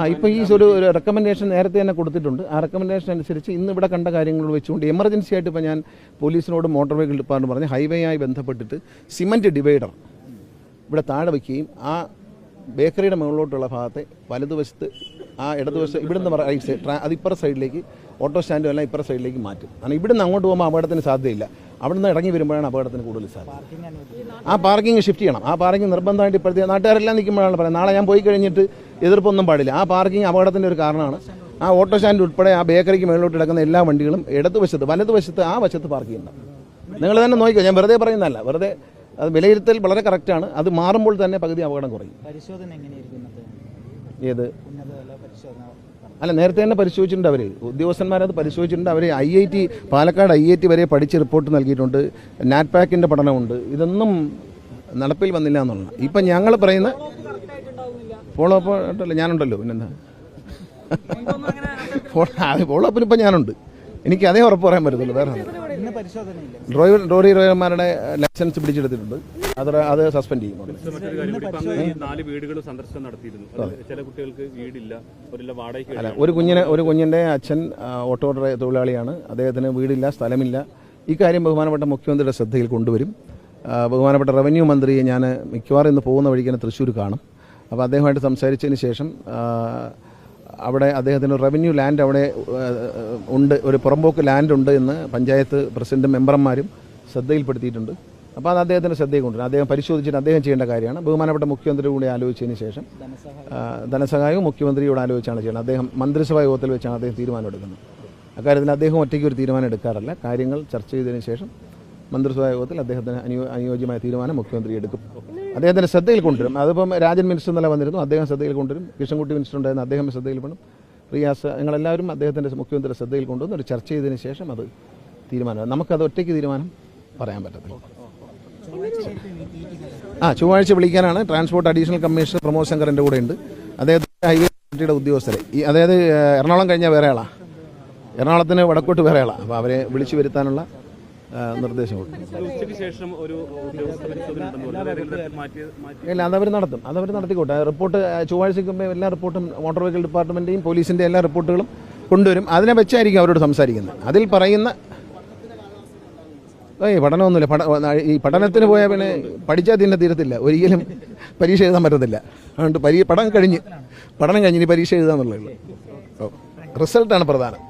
ആ ഇപ്പോൾ ഈ ഒരു റെക്കമെൻഡേഷൻ നേരത്തെ തന്നെ കൊടുത്തിട്ടുണ്ട്. ആ റെക്കമെൻഡേഷൻ അനുസരിച്ച് ഇന്ന് ഇവിടെ കണ്ട കാര്യങ്ങൾ വെച്ചുകൊണ്ട് എമർജൻസി ആയിട്ട് ഇപ്പോൾ ഞാൻ പോലീസിനോട് മോട്ടോർ വെഹിക്കിൾ ഡിപ്പാർട്ട്മെന്റ് പറഞ്ഞ് ഹൈവേയായി ബന്ധപ്പെട്ടിട്ട് സിമന്റ് ഡിവൈഡർ ഇവിടെ താഴെ വയ്ക്കുകയും ആ ബേക്കറിയുടെ മുകളിലോട്ടുള്ള ഭാഗത്തെ വലതുവശത്ത് ആ ഇടതുവശത്ത് ഇവിടുന്ന് റൈറ്റ് സൈഡ് അതിപ്പുറ അത് ഇപ്പുറ സൈഡിലേക്ക് ഓട്ടോ സ്റ്റാൻഡും എല്ലാം ഇപ്പുറ സൈഡിലേക്ക് മാറ്റും. കാരണം ഇവിടുന്ന് അങ്ങോട്ട് പോകുമ്പോൾ അപകടത്തിന് സാധ്യതയില്ല. അവിടുന്ന് ഇറങ്ങി വരുമ്പോഴാണ് അപകടത്തിന് കൂടുതൽ സാധ്യത. ആ പാർക്കിംഗ് ഷിഫ്റ്റ് ചെയ്യണം. ആ പാർക്കിംഗ് നിർബന്ധമായിട്ട് ഇപ്പോഴത്തെ നാട്ടുകാരെല്ലാം നിൽക്കുമ്പോഴാണ് പറയുന്നത്. നാളെ ഞാൻ പോയി കഴിഞ്ഞിട്ട് എതിർപ്പൊന്നും പാടില്ല. ആ പാർക്കിംഗ് അപകടത്തിന്റെ ഒരു കാരണമാണ്. ആ ഓട്ടോ സ്റ്റാൻഡ് ഉൾപ്പെടെ ആ ബേക്കറിക്ക് മുകളിലോട്ട് കിടക്കുന്ന എല്ലാ വണ്ടികളും ഇടതുവശത്ത് വലതുവശത്ത് ആ വശത്ത് പാർക്ക് ചെയ്യണം നിങ്ങൾ തന്നെ നോക്കിക്കോ. ഞാൻ വെറുതെ പറയുന്നതല്ല. വെറുതെ അത് വിലയിരുത്തൽ വളരെ കറക്റ്റാണ് അത് മാറുമ്പോൾ തന്നെ പകുതി അപകടം കുറയും. പരിശോധന എങ്ങനെയായിരിക്കും? ഏത്? അല്ല നേരത്തെ തന്നെ പരിശോധിച്ചിട്ടുണ്ട് അവർ ഉദ്യോഗസ്ഥന്മാരത് പരിശോധിച്ചിട്ടുണ്ട്. അവർ I I T Palakkad I I T വരെ പഠിച്ച് റിപ്പോർട്ട് നൽകിയിട്ടുണ്ട്. നാറ്റ് പാക്കിന്റെ പഠനമുണ്ട്. ഇതൊന്നും നടപ്പിൽ വന്നില്ല എന്നുള്ള. ഇപ്പം ഞങ്ങൾ പറയുന്ന ഫോളോ അപ്പ് ഉണ്ടല്ലോ ഞാനുണ്ടല്ലോ. പിന്നെന്താ? ഫോളോ അപ്പിന് ഇപ്പം ഞാനുണ്ട്. എനിക്ക് അതേ ഉറപ്പ് പറയാൻ പറ്റത്തുള്ളൂ. വേറെ ഡ്രൈവർ ലോറി ഡ്രൈവർമാരുടെ ലൈസൻസ് പിടിച്ചെടുത്തിട്ടുണ്ട്. അത് അത് സസ്പെൻഡ് ചെയ്യും. മറ്റൊരു കാര്യം കൂടി. ഇപ്പൊ അങ്ങ് ഈ നാല് വീടുകൾ സന്ദർശനം നടത്തിയിരുന്നു. അത് ചില കുട്ടികൾക്ക് വീടില്ല. ഒരു വാടകയ്ക്ക് അല്ല ഒരു കുഞ്ഞിന് ഒരു കുഞ്ഞിന്റെ അച്ഛൻ ആ, ഓട്ടോ ഡ്രൈവർ തൊഴിലാളിയാണ്. അദ്ദേഹത്തിന് വീടില്ല സ്ഥലമില്ല. ഈ കാര്യം ബഹുമാനപ്പെട്ട മുഖ്യമന്ത്രിയുടെ ശ്രദ്ധയിൽ കൊണ്ടുവരും. ആ, ബഹുമാനപ്പെട്ട റവന്യൂ മന്ത്രിയെ ഞാൻ മിക്കവാറും ഇന്ന് പോകുന്ന വഴിക്ക് തന്നെ തൃശ്ശൂർ കാണും. അപ്പോൾ അദ്ദേഹമായിട്ട് സംസാരിച്ചതിന് ശേഷം ആ, അവിടെ അദ്ദേഹത്തിന് റവന്യൂ ലാൻഡ് അവിടെ ഉണ്ട്. ഒരു പുറമ്പോക്ക് ലാൻഡ് ഉണ്ട് എന്ന് പഞ്ചായത്ത് പ്രസിഡന്റും മെമ്പർമാരും ശ്രദ്ധയിൽപ്പെടുത്തിയിട്ടുണ്ട്. അപ്പോൾ അത് അദ്ദേഹത്തിന്റെ ശ്രദ്ധയിൽ കൊണ്ടുവരും. അദ്ദേഹം പരിശോധിച്ചിട്ട് അദ്ദേഹം ചെയ്യേണ്ട കാര്യമാണ്. ബഹുമാനപ്പെട്ട മുഖ്യമന്ത്രി കൂടി ആലോചിച്ചതിന് ശേഷം ധനസഹായവും മുഖ്യമന്ത്രിയോട് ആലോചിച്ചാണ് ചെയ്യുന്നത് അദ്ദേഹം മന്ത്രിസഭാ യോഗത്തിൽ വെച്ചാണ് അദ്ദേഹം തീരുമാനം എടുക്കുന്നത് അക്കാര്യത്തിൽ അദ്ദേഹം ഒറ്റയ്ക്ക് ഒരു തീരുമാനം എടുക്കാറില്ല. കാര്യങ്ങൾ ചർച്ച ചെയ്തതിന് ശേഷം മന്ത്രിസഭാ യോഗത്തിൽ അദ്ദേഹത്തിന് അനുയോ അനുയോജ്യമായ തീരുമാനം മുഖ്യമന്ത്രി എടുക്കും. അദ്ദേഹത്തിന്റെ ശ്രദ്ധയിൽ കൊണ്ടുവരും. അതിപ്പം രാജൻ മിനിസ്റ്റർ എന്നല്ല വന്നിരുന്നു. അദ്ദേഹം ശ്രദ്ധയിൽ കൊണ്ടുവരും. കൃഷ്ണൻകുട്ടി മിനിസ്റ്റർ ഉണ്ടായിരുന്നു. അദ്ദേഹം ശ്രദ്ധയിൽ വേണം റിയാസ് ഞങ്ങളെല്ലാവരും അദ്ദേഹത്തിന്റെ മുഖ്യമന്ത്രിയുടെ ശ്രദ്ധയിൽ കൊണ്ടുവന്ന്. ഒരു ചർച്ച ചെയ്തതിന് ശേഷം അത് തീരുമാനം നമുക്കത് ഒറ്റയ്ക്ക് തീരുമാനം പറയാൻ പറ്റത്തില്ല. ആ ചൊവ്വാഴ്ച വിളിക്കാനാണ്. ട്രാൻസ്പോർട്ട് അഡീഷണൽ കമ്മീഷണർ പ്രമോദ് ശങ്കറിന്റെ കൂടെ ഉണ്ട്. അദ്ദേഹത്തിന്റെ ഹൈവേ അതോറിറ്റിയുടെ ഉദ്യോഗസ്ഥരെ. ഈ അതായത് എറണാകുളം കഴിഞ്ഞാൽ വേറെ ആളാ. എറണാകുളത്തിന് വടക്കോട്ട് വേറെ ആളാ. അപ്പോൾ അവരെ വിളിച്ചു വരുത്താനുള്ള നിർദ്ദേശം കൊടുക്കും. ഇല്ല അതവർ നടത്തും. അതവർ നടത്തിക്കോട്ടെ. റിപ്പോർട്ട് ചൊവ്വാഴ്ചയ്ക്ക് മുമ്പേ എല്ലാ റിപ്പോർട്ടും മോട്ടോർ വെഹിക്കിൾ ഡിപ്പാർട്ട്മെന്റെയും പോലീസിന്റെ എല്ലാ റിപ്പോർട്ടുകളും കൊണ്ടുവരും. അതിനെ വെച്ചായിരിക്കും അവരോട് സംസാരിക്കുന്നത്. അതിൽ പറയുന്ന ഏയ് പഠനമൊന്നുമില്ല. പഠ ഈ പഠനത്തിന് പോയാൽ പിന്നെ പഠിച്ചാൽ തന്നെ തീരത്തില്ല. ഒരിക്കലും പരീക്ഷ എഴുതാൻ പറ്റത്തില്ല. അതുകൊണ്ട് പരീ പഠനം കഴിഞ്ഞ് പഠനം കഴിഞ്ഞ് ഇനി പരീക്ഷ എഴുതാന്നുള്ളേ ഓ റിസൾട്ടാണ് പ്രധാനം.